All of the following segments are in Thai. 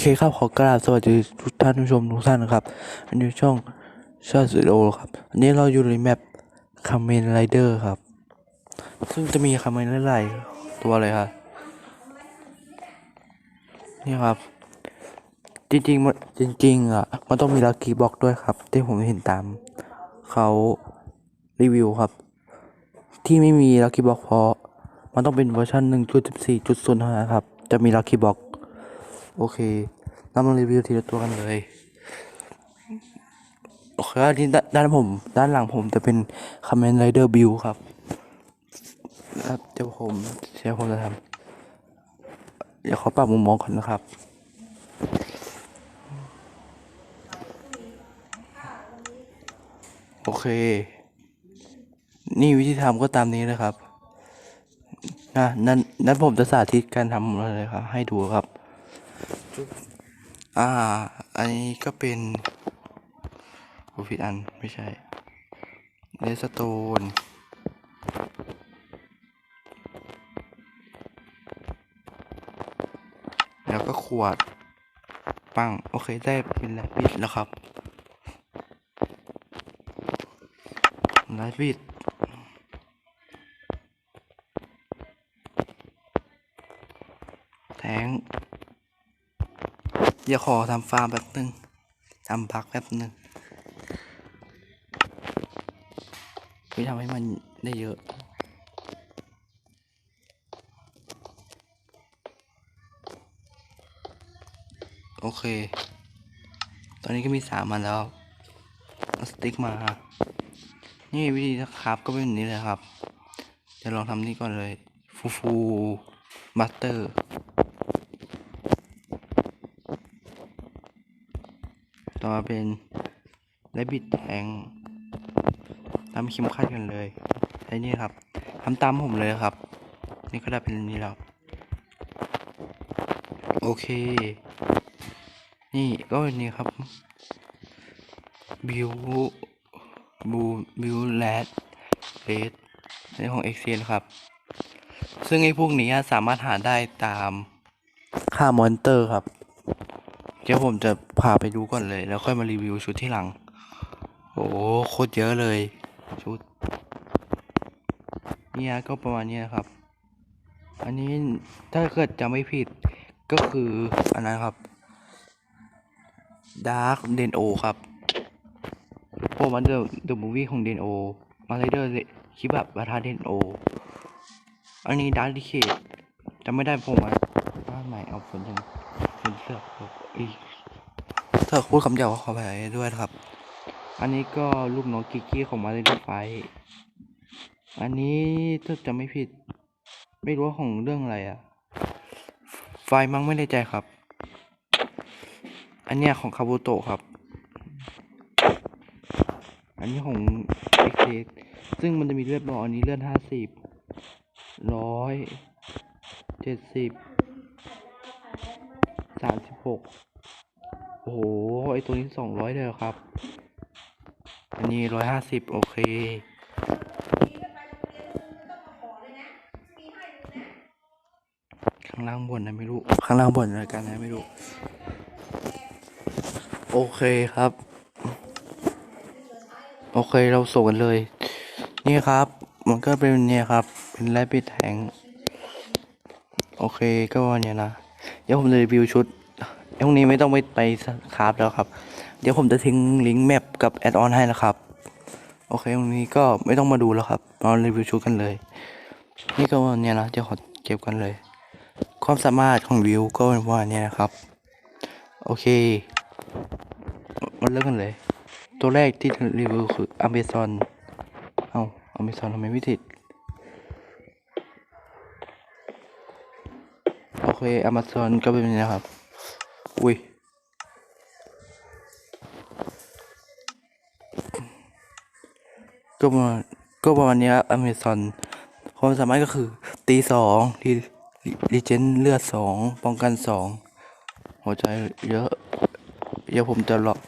เคครับขอกราบสวัสดีทุกท่านผู้ชมทุกท่านนะครับอันนี้ช่องชาติโอครับอันนี้เราอยู่ในแมปคาเมนไรเดอร์ครับ ซึ่งจะมีคาเมนหลายๆตัวเลยครับนี่ครับ จริงๆมันจริง ๆ อะ มันต้องมีลักกี้บ็อกด้วยครับ ที่ผมเห็นตามเขารีวิวครับ ที่ไม่มีลักกี้บ็อกเพราะมันต้องเป็นเวอร์ชัน1.14.0เท่านั้นครับ จะมีลักกี้บ็อก โอเคเรามารีวิวทีละตัวกันเลยโอเคอันนี้ด้านด้านผม ด้านหลังผมจะเป็นค o มเมนไรเดอร์บิวครับแล้วเดี๋ยวผมเดี๋ยวผมจะทำเดี๋ยวขอปรับมุมมองก่อนนะครับโอเค นี่วิธีทำก็ตามนี้เลยครับนะนั่นนั่นผมจะสาธิตการทำเลยครับ ให้ดูครับ อ่า อันนี้ก็เป็นโอ้ผิดอัน ไม่ใช่เลสโตนแล้วก็ขวด ปัง โอเค ได้เป็นแลบิดแล้วครับแลบิด แทง เดี๋ยวขอทำฟาร์มแป๊บนึงทำพักแป๊บนึงเพื่ทำให้มันได้เยอะโอเค ตอนนี้ก็มีสามมันแล้วเอาสติ๊กมา นี่วิธีนะครับก็เป็นแบบนี้เลยครับ เดี๋ยวลองทำนี่ก่อนเลย ฟูฟูบัตเตอร์ อมาเป็นและบิดแทงตามคิมคัดกันเลยไอ้นี่ครับทำตามผมเลยครับ นี่ก็ได้เป็นนี้แล้ว โอเค นี่ก็เป็นนี้ครับบิวบูบิวแลดเรดในของ e x c e l ครับ ซึ่งไอ้พวกนี้สามารถหาได้ตามค่ามอนเตอร์ครับ ดี๋ยวผมจะพาไปดูก่อนเลย แล้วค่อยมารีวิวชุดที่หลัง โอ้โคตรเยอะเลย ชุดเนี่ยก็ประมาณนี้นะครับ อันนี้ถ้าเกิดจะไม่ผิดก็คืออันนั้นครับ Dark d e n o ครับโปรมันเดอร์เดอะมูวี่ของ d e n o มาไรเดอร์คลิปแบบบาทา d e n o อันนี้ Dark Decade จำไม่ได้ผมอะบ้านไหนเอาฝนยัง เสือกอีกถ้าพูดคำเดียวก็ขอไปด้วยครับ อันนี้ก็ลูกน้องกิกกี้ของมาเลนไฟ อันนี้ถ้าจะไม่ผิด ไม่รู้ว่าของเรื่องอะไรอะไฟมั้งไม่แน่ใจครับ อันเนี้ยของคาบุโตะครับ อันนี้ของเอ็กเซึ่งมันจะมีเลือดบออันนี้เลือดห้าสิบร้อยเจ็ดสิบ สามสิบหกโอ้โห ไอตัวนี้สองร้อยเลยเหรอครับ อันนี้ร้อยห้าสิบโอเค ข้างล่างบนนะไม่รู้ ข้างล่างบนอะไรกันนะไม่รู้ โอเคครับ โอเคเราส่งกันเลย นี่ครับ มันก็เป็นเนี่ยครับ เป็นแรปปิดแทงโอเคก็วันนี้นะ เดี๋ยวผมจะรีวิวชุดไอ้พวกนี้ไม่ต้องไปไปคราฟแล้วครับ เดี๋ยวผมจะทิ้งลิงก์แมปกับแอดออนให้นะครับ โอเคตรงนี้ก็ไม่ต้องมาดูแล้วครับเรารีวิวชุดกันเลย นี่ก็วันเนี้ยนะเดี๋ยวขอเก็บกันเลย ความสามารถของวิวก็เป็นว่าเนี้ยนะครับ โอเคมาเริ่มกันเลย ตัวแรกที่รีวิวคืออเมซอนเอาอเมซอนทำไมไม่ติด โอเคอ m a ซอนก็เป็นแบบนี้นะครับ อุ้ยก็ประมาณก็ประมาณนี้ครับอเมซอนความสามารถก็คือ ตีสองรีรีเจนเลือดสองป้องกันสองหัวใจเยอะ เดี๋ยวผมจะลอง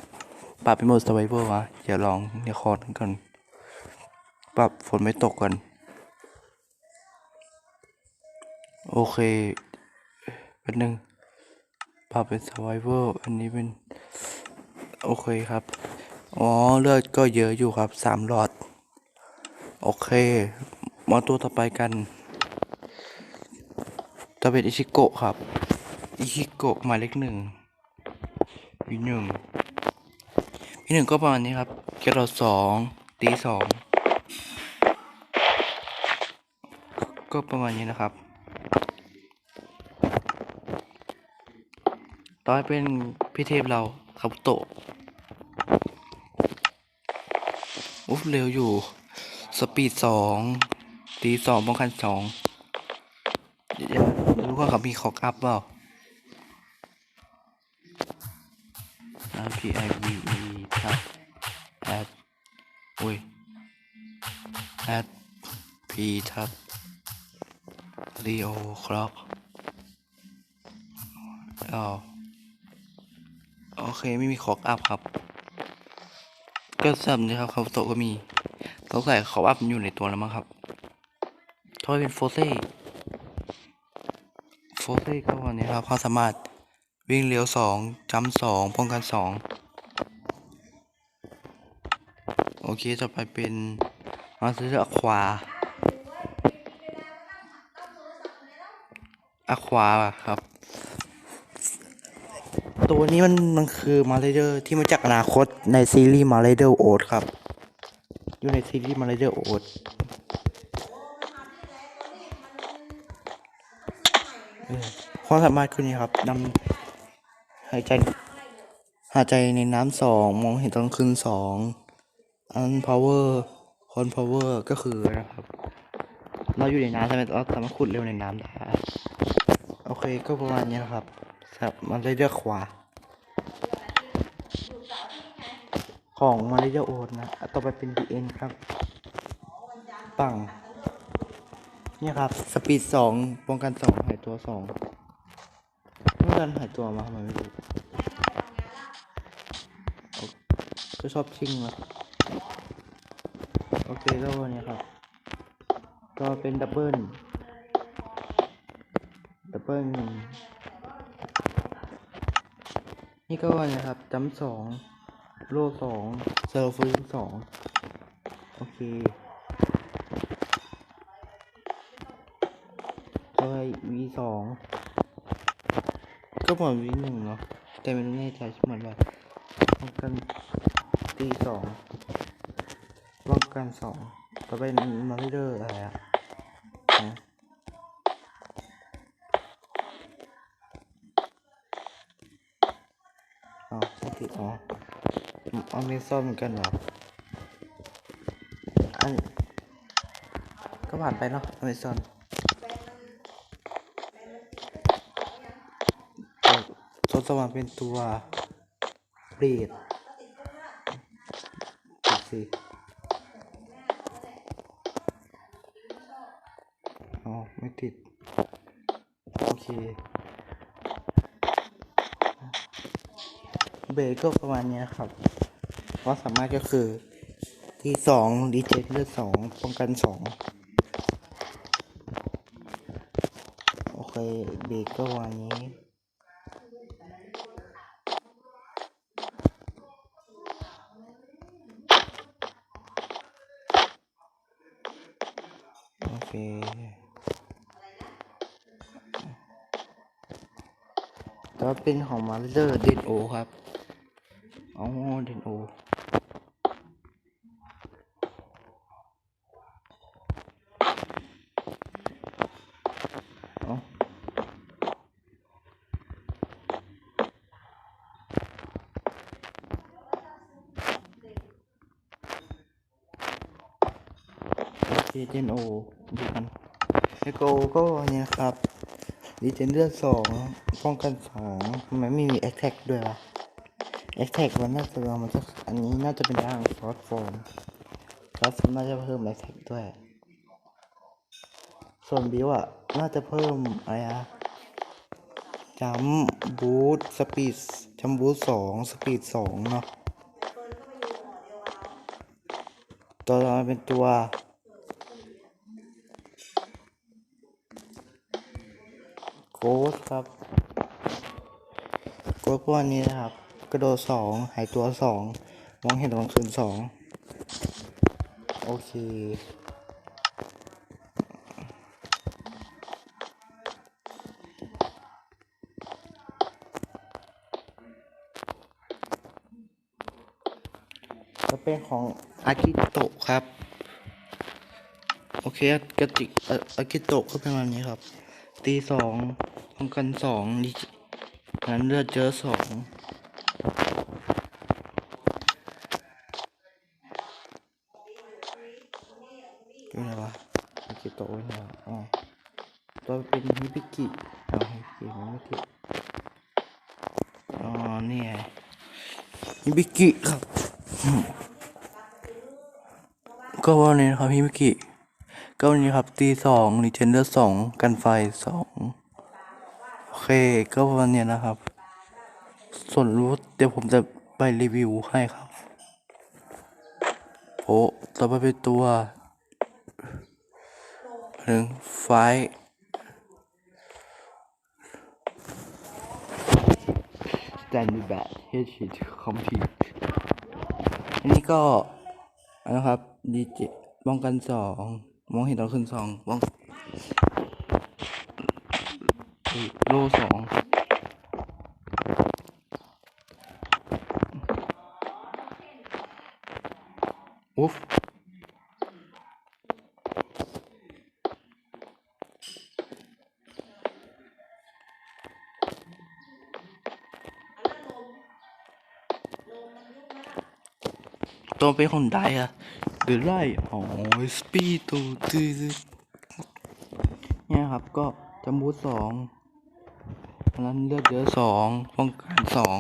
ปรับเป็นโหมด s u r v i v a l วะอย่าลองเดี๋ยวคอร์ดก่อนปรับฝนไม่ตกก่อนโอเค เป็นหนึ่งปรับเป็น survival อันนี้เป็น โอเคครับ อ๋อ เลือดก็เยอะอยู่ครับสามหลอด โอเค มาตัวต่อไปกันจะเป็นอิชิโกะครับ อิชิโกะหมายเลขหนึ่งวีหนึ่งวีหนึ่งก็ประมาณนี้ครับเกรดสองตีสองก็ประมาณนี้นะครับ ต่อไปเป็นพี่เทพเราคาบุโตะอุ๊บเร็วอยู่ สปีดสองตีสองป้องกันสองรู้ว่าเขามีคอกอัพเปล่า R P I V E ครับ at อุ้ย at P ทับ Leo Clock เคไม่มีคอกอัพครับ ก็สับนี้ครับเขาโตก็มีต้องใส่คอกอัพอยู่ในตัวแล้วมั้งครับถ้าเป็นโฟเซ่โฟเซ่ก็วันนี้ครับความสามารถวิ่งเร็วสองจำสองป้องกันสองโอเคต่อไปเป็นมาสเตอร์อควาอควาครับ ตัวนี้มันมันคือมาเลเดอร์ที่มาจากอนาคตในซีรีส์มาเลเดอร์โอดครับ อยู่ในซีรีส์มาเลเดอร์โอดความสามารถคือนี้ครับนำหายใจหายใจในน้ำสองมองเห็นตอนคืนสองอันพาวเวอร์คอนพาวเวอร์ก็คือนะครับ เราอยู่ในน้ำใช่ไหมเราสามารถขุดเร็วในน้ำได้โอเคก็ประมาณนี้นะครับครับมาเลเดอร์ขวา ของมาเลเดอร์โอดนะ ต่อไปเป็น DN ครับ ปัง เนี่ยครับ สปีดสองป้องกันสองหายตัวสองเมื่อกันหายตัวมาทำไมไม่รู้ก็ชอบชิงนะโอเคก็วันนี้ครับ ก็เป็นดับเบิลดับเบิลนี่ก็วันนี้ครับจำสอง โลสองเซอร์ฟิงสองโอเคต่อไป V สองก็เหมือน V หนึ่งเนาะแต่ไม่แน่ใจเหมือนว่าป้องกันตีสองป้องกันสองต่อไปมาเรื่อยๆอะไรอะนะอ๋อไม่ติดอ๋อ เอาเมซอนเหมือนกันเหรออันก็ผ่านไปเนาะอเมซอนทศวรรษเป็นตัวเปรตติดสิอ๋อ ไม่ติด โอเค เบรก็ประมาณนี้ครับความสามารถก็คือที่สองดีเจเลือดสองป้องกันสองโอเคเบรกก็ประมาณนี้โอเคก็เป็นของมาเลอร์ดนโอครับ อ๋อเดนโออ๋อโอเคเดนโอดูกันเอโกก็เนี่ยครับดีเจนเลือดสองป้องกันสองทำไมไม่มีแอคแท็กด้วยวะ แอคแท็กมันน่าจะมันจะอันนี้น่าจะเป็นร่างฟอสฟอร์มฟอสน่าจะเพิ่มแอคแท็กด้วย ส่วนบิวอะน่าจะเพิ่มอะไรอะจัมบูทสปีดจัมบูทสองสปีดสองเนาะตัวเราเป็นตัวโกสครับกดพวกนี้นะครับ กระโดดสองหายตัวสองมองเห็นตอนกลางคืนสองโอเคก็เป็นของอากิโตะครับ โอเคกติเอ่ออากิโตะก็เป็นแบบนี้ครับ ตีสองป้องกันสองดินั้นเลือดเจอสองอยู่ไหนวะอากิโตะอยู่ไหนวะอ๋อตัวเป็นิบิกิอ๋อฮิบิกิมันไม่ติดอ๋อนี่ไงฮิบิกิครับ ก็วันนี้นะครับพี่มิกิก็วันนี้ครับตีสองรีเจนเดอร์สองกันไฟสองโอเคก็วันนี้นะครับ ส่วนรู้เดี๋ยวผมจะไปรีวิวให้ครับโอ้ต่อไปเป็นตัวหนึ่งไฟ สแตนด์แบทเฮดชิตคอมพิวอันนี้ก็นะครับดีเจป้องกันสองมองเห็นตอนขึ้นสองป้องโลสองอุ๊ฟ ตัวเป็นคนได้อะหรือไล่อ๋อสปีดตัวตื้อเนี่ยครับก็จำบูสองอันนั้นเลือดเยอะสองป้องกันสอง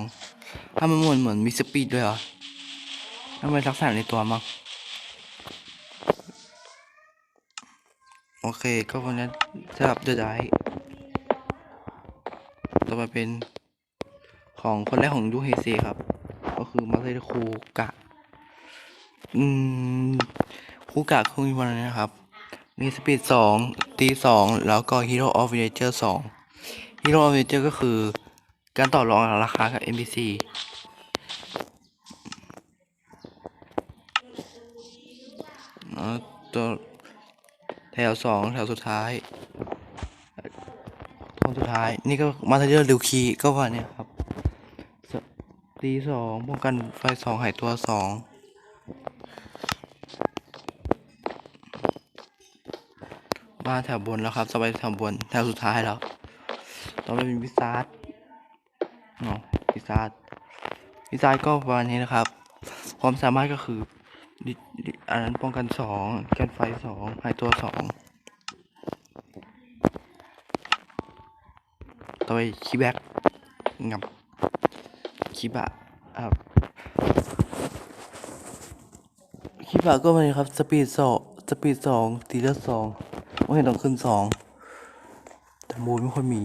ถ้ามันเหมือนเหมือนมีสปีดด้วยเหรอทำไมทักษะในตัวมั้งโอเคก็วันนี้สำหรับเดอะไดต่อไปเป็นของคนแรกของยูเฮเซครับ ก็คือมาเซโคูกะ อืมคูกะคือมีวันนี้นะครับ มีสปีดสองตีสองแล้วก็ฮีโร่ออฟเวเจอร์สองฮีโร่ออฟเวเจอร์ก็คือ การต่อรองราคากับ NPC อ่าตัวแถวสองแถวสุดท้ายคนสุดท้าย นี่ก็มาเทเดอร์ลิวคีก็ว่าเนี่ยครับตีสองป้องกันไฟสองหายตัวสอง มาแถวบนแล้วครับสบายแถวบนแถวสุดท้ายแล้วต่อไปเป็นพิซซ่าเนาะพิซซ่าพิซซ่าก็ประมาณนี้นะครับ ความสามารถก็คืออันนั้นป้องกันสองกันไฟสองหายตัวสองต่อไปคีแบ็กงับคีบะครับคีบะก็มาเลยครับสปีดสองสปีดสองตีเลือดสอง ไม่เห็นต้องขึ้นสองแต่มูลไม่ค่อยมี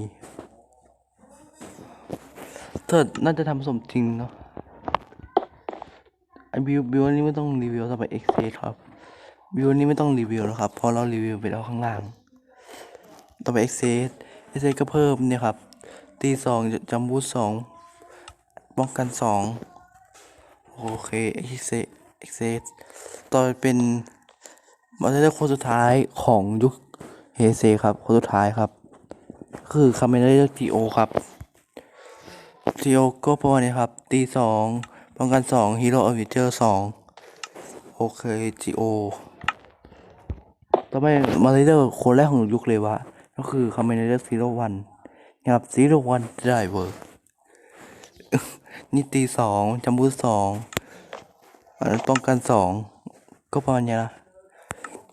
เถิดน่าจะทำสมจริงเนาะไอบิวบิวอันนี้ไม่ต้องรีวิวต่อไปเอ็กเซครับบิวอันนี้ไม่ต้องรีวิวแล้วครับเพราะเรารีวิวไปแล้วข้างล่าง ต่อไปเอ็กเซเอ็กเซก็เพิ่มเนี่ยครับตีสองจัมบูสองป้องกันสองโอเคเอ็กเซเอ็กเซต่อไปเป็นมาได้คนสุดท้ายของยุค เฮเซครับคนสุดท้ายครับ คือคาเมนเดอร์ทีโอครับทีโอก็ประมาณนี้ครับตีสองป้องกันสองฮีโร่อวิเจอร์สองโอเคจีโอต่อไปมาเลเดอร์คนแรกของยุคเลยวะก็คือคาเมนเดอร์ซีโร่วันนะครับซีโร่วันได้เวอร์นี่ตีสองจัมบูสองป้องกันสองก็ประมาณนี้นะ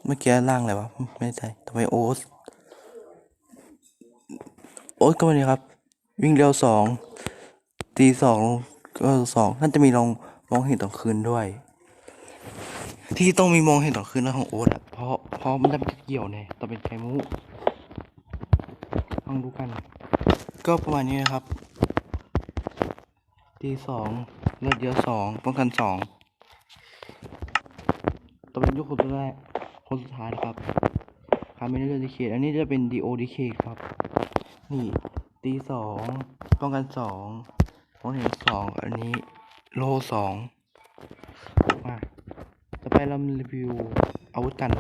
เมื่อกี้ล่างอะไรวะ ไม่แน่ใจต่อไปโอสโอ๊ตก็วันนี้ครับ วิ่งเร็วสองตีสองก็สองน่าจะมีลองมองเห็นตอนคืนด้วย ที่ต้องมีมองเห็นตอนคืนนะของโอ๊ตอะเพราะเพราะมันจะเป็นเกี่ยวเนี่ยต่อเป็นไก่มุกลองดูกัน ก็ประมาณนี้นะครับตีสองเลือดเยอะสองป้องกันสองต่อเป็นยุคคนสุดแรก คนสุดท้ายนะครับคาร์เมนเดอร์ดีเคอันนี้จะเป็นดีโอดีเคครับ นี่ตีสองป้องกันสองมองเห็นสองอันนี้โลสองมาต่อไปเรารีวิวอาวุธกัน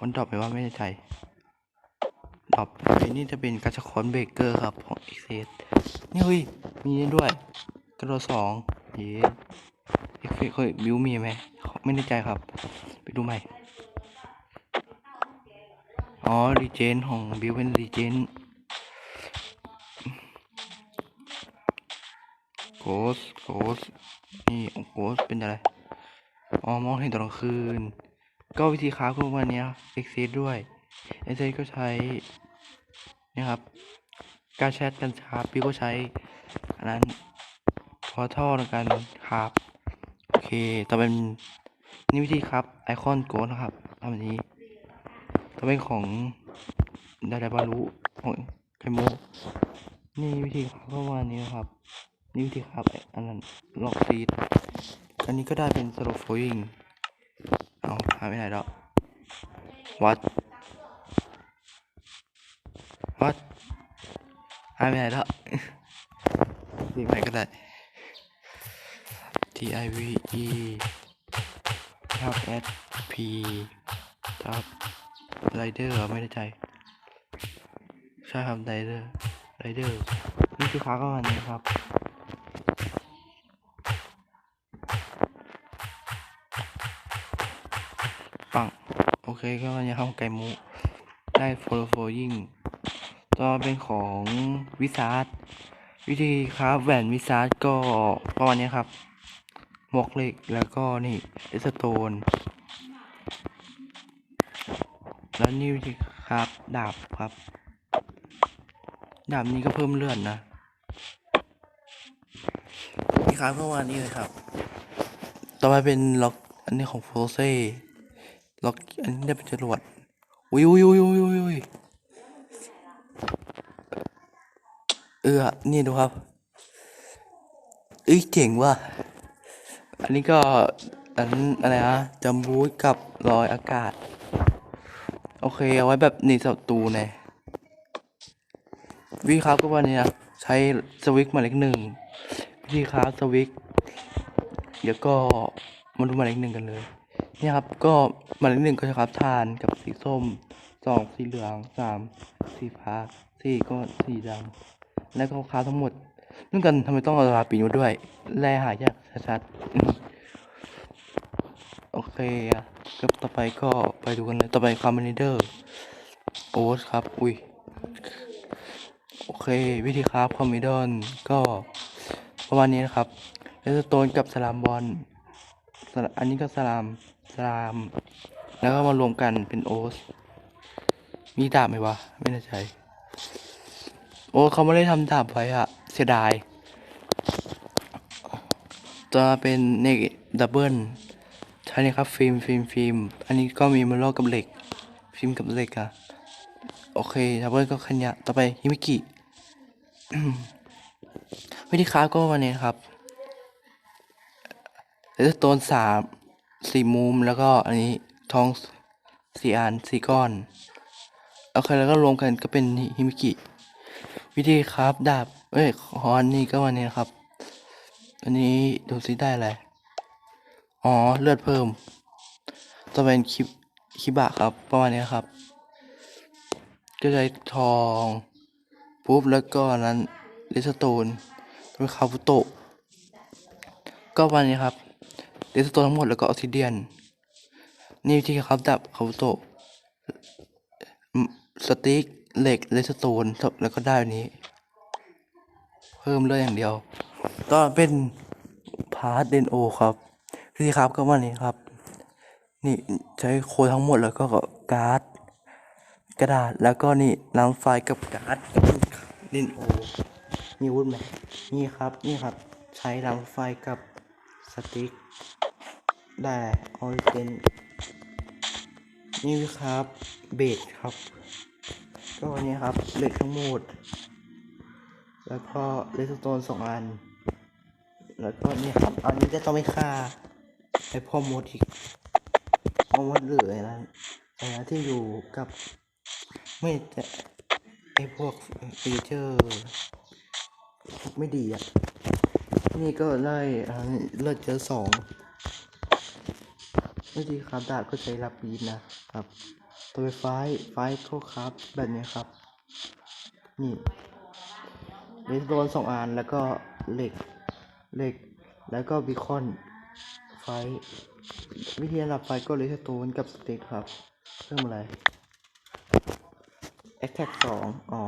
มันดรอปไปว่าไม่ได้ใจดรอปไอ้นี่จะเป็นกระชากอนเบเกอร์ครับของอ็กเซสนี่เฮ้ยมีนี่ด้วย กระโดดสองเย้ เอ็กเคยบิวมีไหมไม่แน่ใจครับ ไปดูใหม่ อ๋อรีเจนของบิวเป็นรีเจนโกสโกสนี่โกสเป็นอะไร อ๋อ มองเห็นตอนกลางคืน ก็วิธีค้าพวกวันนี้เอ็กเซสด้วยเอ็กเซสก็ใช้นี่ครับ การแชทกันครับพี่ก็ใช้อันนั้นพอท่อในการครับ ต่อเป็นนี่วิธีครับไอคอนโกนะครับทำแบบนี้ถ้าเป็นของดาดาบารุของไคโมนี่วิธีครับประมาณนี้นะครับ นี่วิธีครับอันนั้นล็อกซีดอันนี้ก็ได้เป็นสโลฟยิงเอาหายไปไหนแล้ววัดวัดหายไปไหนแล้วเรียกใหม่ก็ได้ T I V E ทับ S P ทับไรเดอร์ไม่ได้ใจ ใช่ครับไรเดอร์ไรเดอร์นี่คือค้าก็วันนี้ครับปังโอเคก็วันนี้ครับไก่มูได้โฟลโฟยิงต่อเป็นของวิสาร์ดวิธีครับแหวนวิสาร์ดก็ประมาณนี้ครับ หมวกเหล็กแล้วก็นี่เอสโตนแล้วนี่ครับ ดาบครับ ดาบนี้ก็เพิ่มเลือดนะนี่ครับเมื่อวานนี้เลยครับ ต่อไปเป็นล็อกอันนี้ของโฟเซ่ล็อกอันนี้จะเป็นจรวดอุ้ยอุ้ยอุ้ยอุ้ยอุ้ยอุ้ยเออนี่ดูครับเอ้ยเจ๋งว่ะ อันนี้ก็อันอะไรนะจัมบูทกับรอยอากาศ โอเค เอาไว้แบบหนีศัตรูไงวิธีครับก็วันนี้นะใช้สวิกหมายเลขหนึ่งวิธีครับสวิกเดี๋ยวก็มาดูหมายเลขหนึ่งกันเลยนี่ครับก็หมายเลขหนึ่งก็จะครับทานกับสีส้มสองสีเหลืองสามสีฟ้าสี่ก็สีดำแล้วก็ค้าทั้งหมดนื่องกันทำไมต้องเอาลาปีมาด้วยแลหายาก ชัดๆ โอเคอะก็ต่อไปก็ไปดูกันเลยต่อไปคาร์บอนเดอร์โอ๊ตครับ อุ้ย โอเค วิธีครับคอมมิดอนก็ประมาณนี้นะครับเลสโตนกับสลามบอลสลาอันนี้ก็สลามสลาม แล้วก็มารวมกันเป็นโอ๊ตมีดาบไหมวะ ไม่แน่ใจ โอ้เขาไม่ได้ทำดาบไว้อะเสียดาย จะเป็นเนกดับเบิลใช่นี่ครับฟิล์มฟิล์มฟิล์มอันนี้ก็มีมาลอกกับเหล็ก ฟิล์มกับเหล็กอะโอเคดับเบิลก็คันยะต่อไปฮิมิกิวิธีค้าฟก็วันนี้ครับเลสโตนสามสี่มุมแล้วก็อันนี้ทองสี่อันสี่ก้อนโอเคแล้วก็รวมกันก็เป็นฮิมิกิ วิธีครับดาบเอ้ยคอนนี่ก็วันนี้ครับ อันนี้ดูซิได้อะไร อ๋อ เลือดเพิ่ม จะเป็นคิคิบะครับ ประมาณนี้ครับ ก็ใช้ทอง ปุ๊บ แล้วก็นั้นเลสโตนเป็นคาบุโตะ ก็วันนี้ครับเลสโตนทั้งหมดแล้วก็ออกซิเดียน นี่วิธีครับดับคาบุโตะ สติ๊กเหล็กเลสโตนแล้วก็ได้นี้ เพิ่มเลือดอย่างเดียว ก็เป็นพาร์ทเดนโอครับพี่ครับก็วันนี้ครับ นี่ใช้โค้ดทั้งหมดแล้วก็การ์ดกระดาษแล้วก็นี่ล้างไฟกับการ์ดเดนโอมีวุ้นไหมนี่ครับนี่ครับ ใช้ล้างไฟกับสติ๊กได้ออริเจนนี่ครับเบสครับ ก็วันนี้ครับเหล็กทั้งหมด แล้วก็เลสโตนสองอัน แล้วก็นี่ครับ อันนี้จะต้องไม่ฆ่าไอพ่อมดอีกพ่อมดเหลืออะไรนั้นอะไรนะที่อยู่กับ ไม่จะไอพวกฟีเจอร์ไม่ดีอะ นี่ก็ได้อ่เลือดเจอสองวิธีครับดาบก็ใช้รับบีนนะครับ ตัวไฟไฟก็ครับแบบนี้ครับ นี่เลสโดนสองอันแล้วก็เหล็ก เหล็ก แล้วก็บีคอน ไฟ วิธีดับไฟก็เลยสโตนกับสเต็กครับ เพิ่มอะไรแอคแท็กสองอ๋อ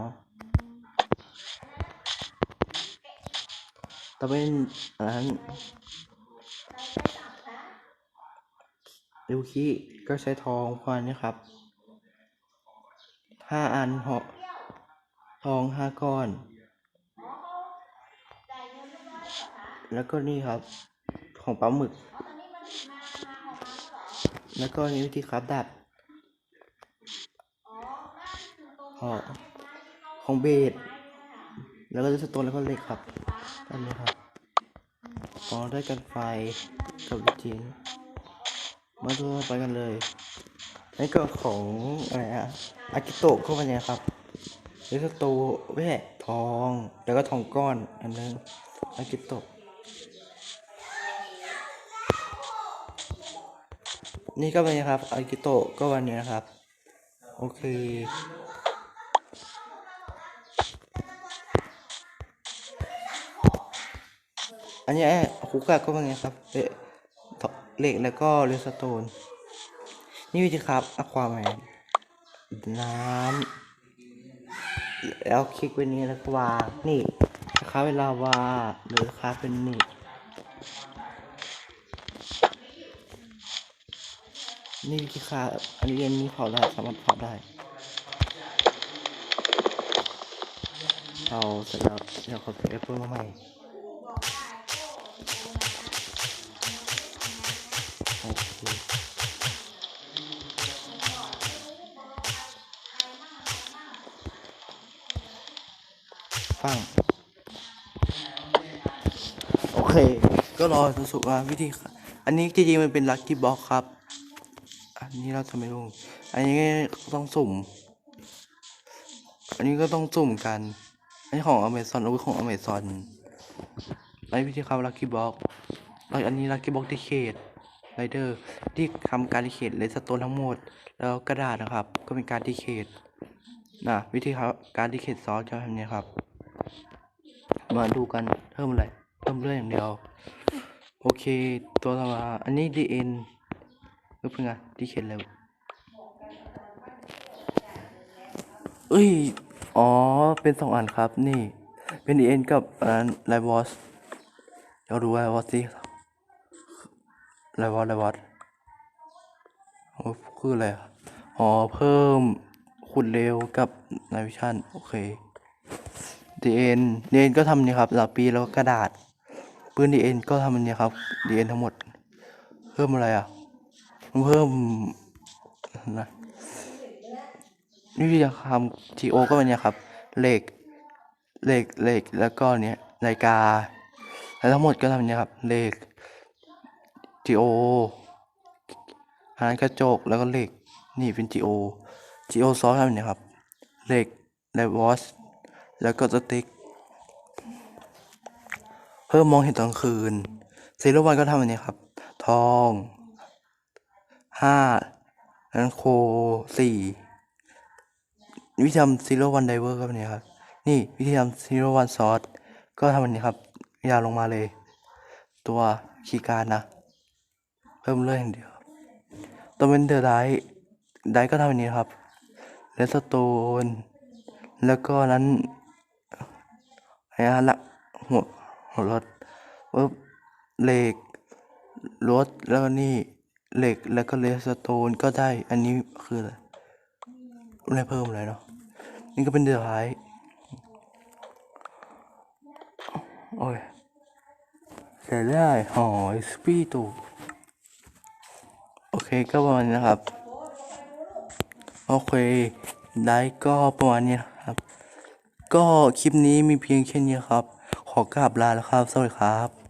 ต่อเป็นอันนั้นลูคิก็ใช้ทองควานนี้ครับห้าอันเหาะทองห้าก้อน แล้วก็นี่ครับของปลาหมึก แล้วก็นี่วิธีครับดับของเบสแล้วก็สโตนแล้วก็เหล็กครับอันนี้ครับพอได้กันไฟกับลูกชิ้นมาดูไปกันเลยนี่ก็ของอะไรอะอากิโตะก็เป็นไงครับเลสโตแหวะทอง แล้วก็ทองก้อนอันนึงอากิโตะ นี่ก็เป็นไงครับอากิโตะก็วันนี้นะครับ โอเคอันนี้คุกะก็เป็นไงครับเละเหล็กแล้วก็เรสโตน นี่วิธีครับอควาแมนน้ำแล้วคลิกไว้นี้แล้วก็วางนี่นะครับเวลาวาหรือครับเป็นนี่ นี่วิธีครับอันนี้เรียนนี้เผาได้สามารถเผาได้เอาเสร็จแล้วเดี๋ยวขอเอฟเฟอร์มาใหม่โอเคฟังโอเค ก็รอสุกว่าวิธี อันนี้จริงๆมันเป็นลัคกี้บ็อกครับ นนี้เราจะไม่รู้อันนี้ต้องสุ่ม อันนี้ก็ต้องสุ่มกัน อันนี้ของอเมซอนอาวุธของอเมซอนอันนี้วิธีครับลัคกี้บ็อกอันนี้ลัคกี้บ็อกที่เขตไรเดอร์ที่ทำการดีเคทเลสโตนทั้งหมด แล้วกระดาษนะครับ ก็เป็นการดีเคทนะวิธีครับการดีเคทซอสจะทำเนี้ยครับ มาดูกันเพิ่มอะไรเพิ่มเรื่อยอย่างเดียว โอเค ตัวต่อมาอันนี้ดีเอ็น ก็เป็นไงดีเคทเร็วเอ้ย อ๋อ เป็นสองอันครับ นี่ เป็นเอ็นกับอันนั้นไลวอสเราดูไลวอสสิอะไรวอะไรวะโอ้คืออะไรอะอ๋อ เพิ่มขุดเร็วกับนาวิชั่น โอเคดีเอ็นดีเอ็นก็ทำนี่ครับหลาปีแล้วกระดาษ ปืนดีเอ็นก็ทำอันนี้ครับดีเอ็นทั้งหมด เพิ่มอะไรอะ เพิ่มนะนี่ที่จะทำทีโอก็เป็นเนี่ยครับเหล็กเหล็กเหล็กแล้วก็เนี่ยนาฬิกาแล้วทั้งหมดก็ทำเนี่ยครับเหล็กจีโออันนั้นกระจกแล้วก็เหล็กนี่เป็นจีโอจีโอซอสทำเนี่ยครับเหล็กและวอชแล้วก็สติ๊กเพิ่มมองเห็นตอนคืนซีโร่วันก็ทำอันนี้ครับ ทอง ห้านั้นโคสี่วิธีทำซีโร่วันไดเวอร์ก็เป็นนี้ครับ นี่วิธีทำซีโร่วันซอสก็ทำอันนี้ครับยาวลงมาเลย ตัวคีย์การ์ดนะ เพิ่มเรื่อยอย่างเดียวตัวเป็นเดอร์ไดไดก็ทำแบบนี้ครับเลสโตนแล้วก็นั้นอะไรนะละหัวหัวรถปุ๊บเล็กรถแล้วก็นี่ เหล็กแล้วก็เลสโตนก็ได้ อันนี้คืออะไรไม่เพิ่มอะไรเนาะ นี่ก็เป็นเดอร์ไดโอ้ยใส่ได้หอยสปีตูโอเคก็ประมาณนี้นะครับ โอเค ได้ก็ประมาณนี้นะครับ ก็คลิปนี้มีเพียงแค่นี้ครับ ขอกราบลาแล้วครับ สวัสดีครับ